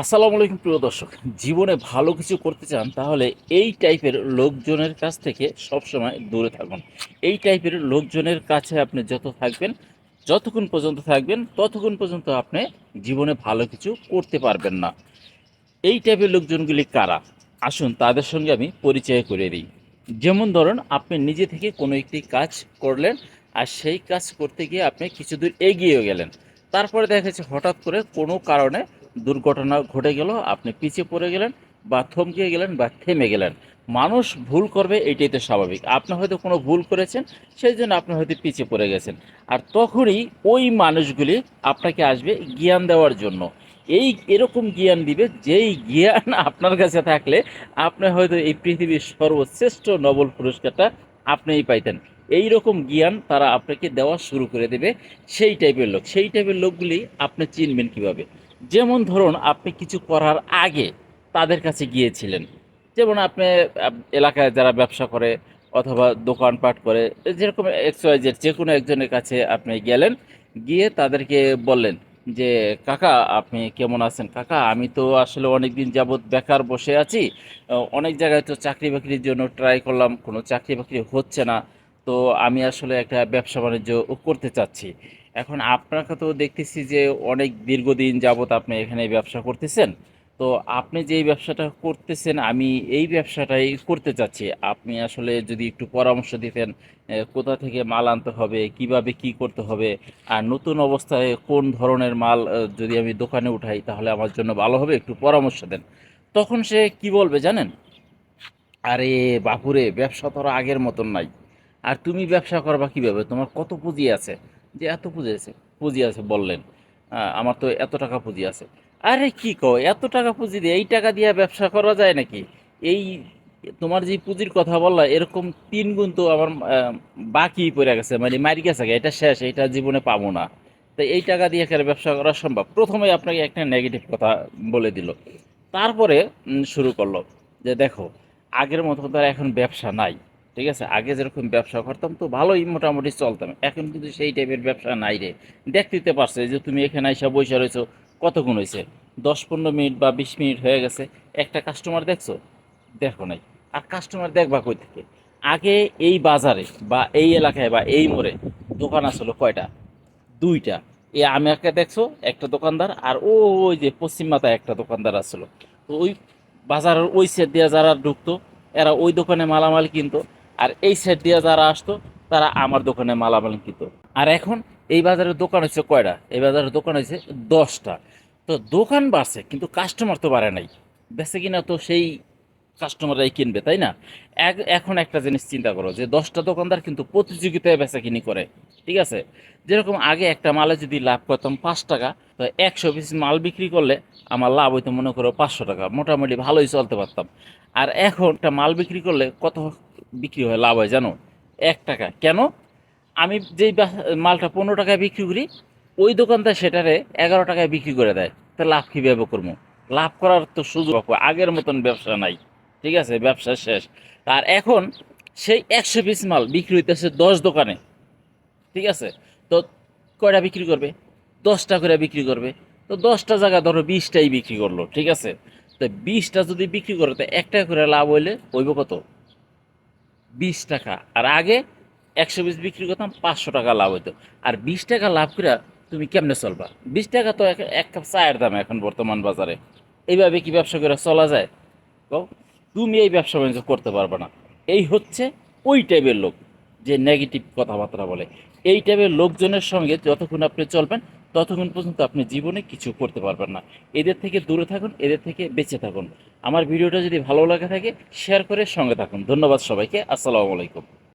আসসালামু আলাইকুম প্রিয় দর্শক, জীবনে ভালো কিছু করতে চান, তাহলে এই টাইপের লোকজনের কাছ থেকে সবসময় দূরে থাকুন। এই টাইপের লোকজনের কাছে আপনি যত থাকবেন, যতক্ষণ পর্যন্ত থাকবেন, ততক্ষণ পর্যন্ত আপনি জীবনে ভালো কিছু করতে পারবেন না। এই টাইপের লোকজনগুলি কারা? আসুন তাদের সঙ্গে আমি পরিচয় করে দিই। যেমন ধরুন, আপনি নিজে থেকে কোনো একটি কাজ করলেন, আর সেই কাজ করতে গিয়ে আপনি কিছু দূর এগিয়ে গেলেন। তারপরে দেখা যাচ্ছে হঠাৎ করে কোনো কারণে দুর্ঘটনা ঘটে গেল, আপনি পিছিয়ে পড়ে গেলেন বা থমকে গেলেন বা থেমে গেলেন। মানুষ ভুল করবে, এটাই তো স্বাভাবিক। আপনি হয়তো কোনো ভুল করেছেন, সেই জন্য আপনি হয়তো পিছিয়ে পড়ে গেছেন। আর তখনই ওই মানুষগুলি আপনাকে আসবে জ্ঞান দেওয়ার জন্য। এই এরকম জ্ঞান দিবে, যেই জ্ঞান আপনার কাছে থাকলে আপনি হয়তো এই পৃথিবীর সর্বশ্রেষ্ঠ নোবেল পুরস্কারটা আপনিই পাইতেন। এই রকম জ্ঞান তারা আপনাকে দেওয়া শুরু করে দেবে। সেই টাইপের লোক, সেই টাইপের লোকগুলি আপনি চিনবেন কীভাবে? যেমন ধরুন, আপনি কিছু করার আগে তাদের কাছে গিয়েছিলেন। যেমন আপনি এলাকায় যারা ব্যবসা করে অথবা দোকানপাট করে, যেরকম এক্সওয়াইজের যে কোনো একজনের কাছে আপনি গেলেন, গিয়ে তাদেরকে বললেন যে, কাকা, আপনি কেমন আছেন? কাকা, আমি তো আসলে অনেক দিন যাবৎ বেকার বসে আছি। অনেক জায়গায় তো চাকরি বাকরির জন্য ট্রাই করলাম, কোনো চাকরি বাকরি হচ্ছে না। তো আমি আসলে একটা ব্যবসা বাণিজ্য করতে চাচ্ছি। এখন আপনাকে তো দেখতেছি যে অনেক দীর্ঘদিন যাবৎ আপনি এখানে ব্যবসা করতেছেন। তো আপনি যেই ব্যবসাটা করতেছেন, আমি এই ব্যবসাটাই করতে চাচ্ছি। আপনি আসলে যদি একটু পরামর্শ দিতেন কোথা থেকে মাল আনতে হবে, কীভাবে কি করতে হবে, আর নতুন অবস্থায় কোন ধরনের মাল যদি আমি দোকানে উঠাই, তাহলে আমার জন্য ভালো হবে, একটু পরামর্শ দেন। তখন সে কি বলবে জানেন? আরে বাপুরে, ব্যবসা তো আর আগের মতন নাই। আর তুমি ব্যবসা করবা কীভাবে? তোমার কত পুঁজি আছে? যে এত পুঁজি আছে পুঁজি আছে বললেন। আমার তো এত টাকা পুঁজি আছে। আরে কি কও, এত টাকা পুঁজি দিয়ে এই টাকা দিয়ে ব্যবসা করা যায় নাকি? এই তোমার যে পুঁজির কথা বললা, এরকম তিন গুণ তো আমার বাকি পড়ে গেছে মানে মারি গেছে এটা শেষ, এটা জীবনে পাবো না। তো এই টাকা দিয়ে কেন ব্যবসা করা সম্ভব? প্রথমে আপনাকে একটা নেগেটিভ কথা বলে দিল। তারপরে শুরু করল যে দেখো, আগের মতো তো আর এখন ব্যবসা নাই। ঠিক আছে? আগে যেরকম ব্যবসা করতাম তো ভালোই মোটামুটি চলতাম। এখন কিন্তু সেই টাইপের ব্যবসা নাই রে। দেখতে পারছে যে তুমি এখানে এসে বসে রয়েছো কতক্ষণ হয়েছে দশ পনেরো মিনিট বা বিশ মিনিট হয়ে গেছে। একটা কাস্টমার দেখছ? দেখো নাই। আর কাস্টমার দেখবা কই থেকে? আগে এই বাজারে বা এই এলাকায় বা এই মোড়ে দোকান আসলো কয়টা? দুইটা। এ আমি একটা দেখছ, একটা দোকানদার, আর ও ওই যে পশ্চিম মাথায় একটা দোকানদার আসলো। তো ওই বাজারের ওই সাইড দিয়ে যারা ঢুকতো, এরা ওই দোকানে মালামাল কিনতো। আর এই সাইড দিয়ে যারা আসতো, তারা আমার দোকানে মালামাল কিনতো। আর এখন এই বাজারের দোকান হচ্ছে কয়টা? এই বাজারের দোকান হচ্ছে দশটা। তো দোকান বাড়ছে, কিন্তু কাস্টমার তো বাড়ে নাই। বেচে কিনা তো সেই কাস্টমাররাই কিনবে, তাই না? এখন একটা জিনিস চিন্তা করো যে, দশটা দোকানদার কিন্তু প্রতিযোগিতায় বেচা কিনি করে, ঠিক আছে? যেরকম আগে একটা মালে যদি লাভ করতাম পাঁচ টাকা, তো একশো পিস মাল বিক্রি করলে আমার লাভ হইতো মনে করো পাঁচশো টাকা। মোটামুটি ভালোই চলতে পারতাম। আর এখন একটা মাল বিক্রি করলে কত বিক্রি হয়, লাভ হয়, জানো? এক টাকা। কেন? আমি যেই মালটা পনেরো টাকায় বিক্রি করি, ওই দোকানদার সেটারে এগারো টাকায় বিক্রি করে দেয়। তা লাভ কীভাবে করব? লাভ করার তো সুযোগ আগের মতন ব্যবসা নাই। ঠিক আছে? ব্যবসা শেষ। আর এখন সেই একশো পিস মাল বিক্রি হইতেছে দশ দোকানে। ঠিক আছে? তো কয়টা বিক্রি করবে? দশটা করে বিক্রি করবে। তো দশটা জায়গা ধরো বিশটাই বিক্রি করল। ঠিক আছে? তো বিশটা যদি বিক্রি করে, তো একটা করে লাভ হইলে হইব কত? বিশ টাকা। আর আগে একশো পিস বিক্রি করতাম, পাঁচশো টাকা লাভ হইতো। আর বিশ টাকা লাভ করে তুমি কেমনে চলবা? বিশ টাকা তো এক- কাপ চায়ের দাম এখন বর্তমান বাজারে। এইভাবে কি ব্যবসা করে চলা যায়? কও, তুমি এই ব্যবসা বাণিজ্য করতে পারবে না। এই হচ্ছে ওই টাইপের লোক, যে নেগেটিভ কথাবার্তা বলে। এই টাইপের লোকজনের সঙ্গে যতক্ষণ আপনি চলবেন ততক্ষণ পর্যন্ত আপনি জীবনে কিছু করতে পারবেন না। এদের থেকে দূরে থাকুন, এদের থেকে বেঁচে থাকুন। আমার ভিডিওটা যদি ভালো লাগে থাকে শেয়ার করে সঙ্গে থাকুন। ধন্যবাদ সবাইকে। আসসালামু আলাইকুম।